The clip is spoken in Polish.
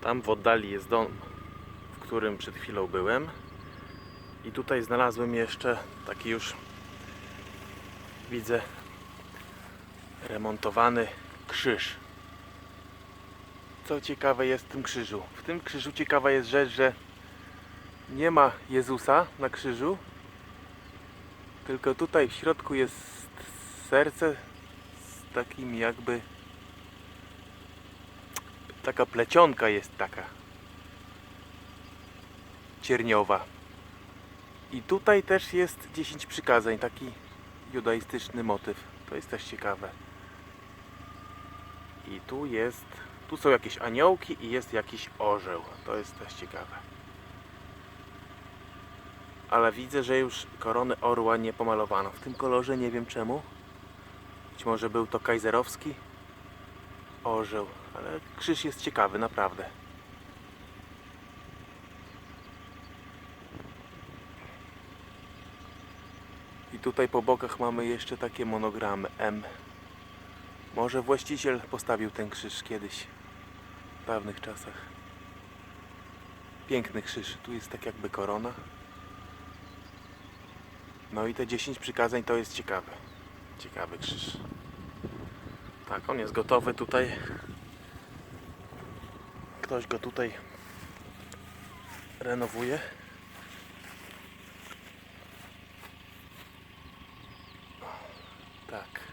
Tam w oddali jest dom, w którym przed chwilą byłem. I tutaj znalazłem jeszcze taki już widzę remontowany krzyż. Co ciekawe jest w tym krzyżu? W tym krzyżu ciekawa jest rzecz, że nie ma Jezusa na krzyżu, tylko tutaj w środku jest serce z takim jakby taka plecionka jest taka cierniowa. I tutaj też jest 10 przykazań, taki judaistyczny motyw. To jest też ciekawe. I tu jest, tu są jakieś aniołki i jest jakiś orzeł. To jest też ciekawe. Ale widzę, że już korony orła nie pomalowano. W tym kolorze nie wiem czemu. Być może był to kajzerowski orzeł, ale krzyż jest ciekawy, naprawdę. I tutaj po bokach mamy jeszcze takie monogramy M. Może właściciel postawił ten krzyż kiedyś, w dawnych czasach. Piękny krzyż, tu jest tak jakby korona. No i te 10 przykazań to jest ciekawe. Ciekawy krzyż. Tak, on jest gotowy tutaj. Ktoś go tutaj renowuje. Tak.